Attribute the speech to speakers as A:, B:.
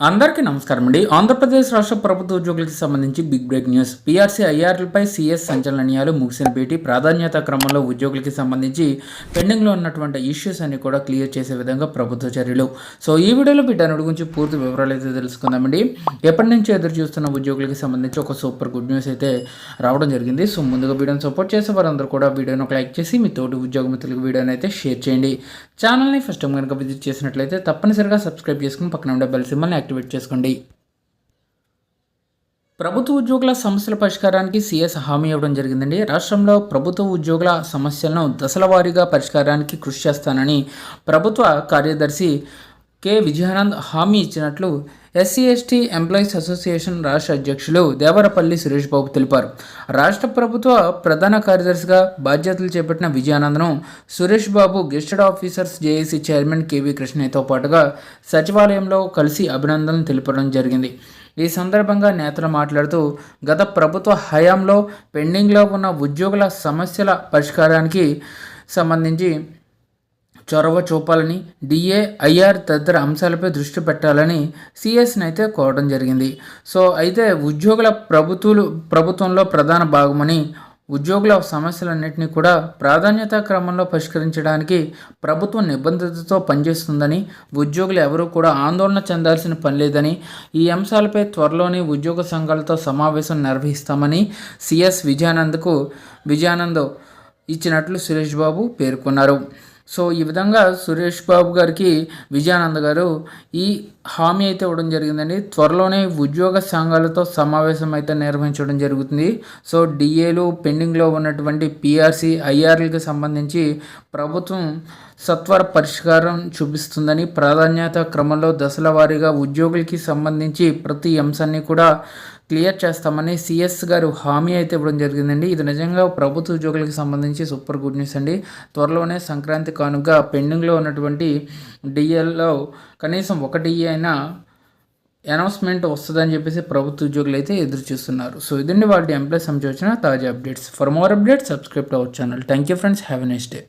A: అందరికీ నమస్కారం అండి. ఆంధ్రప్రదేశ్ రాష్ట్ర ప్రభుత్వ ఉద్యోగులకు సంబంధించి బిగ్ బ్రేక్ న్యూస్. పీఆర్సీ ఐఆర్లపై సీఎస్ సంచలనీయాలు ముగిసిన భేటీ ప్రాధాన్యత క్రమంలో ఉద్యోగులకి సంబంధించి పెండింగ్లో ఉన్నటువంటి ఇష్యూస్ అన్ని కూడా క్లియర్ చేసే విధంగా ప్రభుత్వ చర్యలు. సో ఈ వీడియోలో వీటన్నిటి గురించి పూర్తి వివరాలు అయితే తెలుసుకుందామండి ఎప్పటి నుంచి ఎదురు చూస్తున్న ఉద్యోగులకి సంబంధించి ఒక సూపర్ గుడ్ న్యూస్ అయితే రావడం జరిగింది. సో ముందుగా వీడియోని సపోర్ట్ చేసే వారందరూ కూడా వీడియోని ఒక లైక్ చేసి మీ తోటి ఉద్యోగ మిత్రులకు వీడియోని అయితే షేర్ చేయండి. ఛానల్ని ఫస్ట్ టైం కనుక విజిట్ చేసినట్లయితే తప్పనిసరిగా సబ్స్క్రైబ్ చేసుకుని పక్కన ఉండే బెల్ సింబల్ని యాక్టివేట్ చేసుకోండి. ప్రభుత్వ ఉద్యోగుల సమస్యల పరిష్కారానికి సీఎస్ హామీ ఇవ్వడం జరిగిందండి. రాష్ట్రంలో ప్రభుత్వ ఉద్యోగుల సమస్యలను దశల వారీగా పరిష్కారానికి కృషి చేస్తానని ప్రభుత్వ కార్యదర్శి కె విజయానంద్ హామీ ఇచ్చినట్లు ఎస్సీ ఎస్టీ ఎంప్లాయీస్ అసోసియేషన్ రాష్ట్ర అధ్యక్షులు దేవరపల్లి సురేష్ బాబు తెలిపారు. రాష్ట్ర ప్రభుత్వ ప్రధాన కార్యదర్శిగా బాధ్యతలు చేపట్టిన విజయానందను Suresh Babu gazetted officers JAC chairman KV కృష్ణయ్యతో పాటుగా సచివాలయంలో కలిసి అభినందనలు తెలపడం జరిగింది. ఈ సందర్భంగా నేతలు మాట్లాడుతూ గత ప్రభుత్వ హయాంలో పెండింగ్లో ఉన్న ఉద్యోగుల సమస్యల పరిష్కారానికి సంబంధించి చొరవ చూపాలని డిఏ ఐఆర్ తదితర అంశాలపై దృష్టి పెట్టాలని సిఎస్ని అయితే కోరడం జరిగింది. సో అయితే ఉద్యోగుల ప్రభుత్వాలు ప్రభుత్వంలో ప్రధాన భాగమని ఉద్యోగుల సమస్యలన్నింటినీ కూడా ప్రాధాన్యత క్రమంలో పరిష్కరించడానికి ప్రభుత్వం నిబంధనతో పనిచేస్తుందని ఉద్యోగులు ఎవరూ కూడా ఆందోళన చెందాల్సిన పని లేదని ఈ అంశాలపై త్వరలోనే ఉద్యోగ సంఘాలతో సమావేశం నిర్వహిస్తామని సిఎస్ విజయానంద్కు విజయానంద్ ఇచ్చినట్లు సురేష్ బాబు పేర్కొన్నారు. సో ఈ విధంగా సురేష్ బాబు గారికి విజయానంద గారు ఈ హామీ అయితే ఇవ్వడం జరిగిందండి. త్వరలోనే ఉద్యోగ సంఘాలతో సమావేశం అయితే నిర్వహించడం జరుగుతుంది. సో డిఏలు పెండింగ్లో ఉన్నటువంటి పిఆర్సి ఐఆర్లకి సంబంధించి ప్రభుత్వం సత్వర పరిష్కారం చూపిస్తుందని ప్రాధాన్యత క్రమంలో దశల వారీగా ఉద్యోగులకి సంబంధించి ప్రతి అంశాన్ని కూడా క్లియర్ చేస్తామని సిఎస్ గారు హామీ అయితే ఇవ్వడం జరిగిందండి. ఇది నిజంగా ప్రభుత్వ ఉద్యోగులకు సంబంధించి సూపర్ గుడ్ న్యూస్ అండి. త్వరలోనే సంక్రాంతి కానుక పెండింగ్లో ఉన్నటువంటి డిఎల్లో కనీసం ఒక డిఏ అయినా అనౌన్స్మెంట్ వస్తుందని చెప్పేసి ప్రభుత్వ ఉద్యోగులు అయితే ఎదురు చూస్తున్నారు. సో ఇదండి వాటి ఎంప్లాయీస్ సంబంధించి వచ్చిన తాజా updates. For more updates subscribe our channel thank you friends have a next day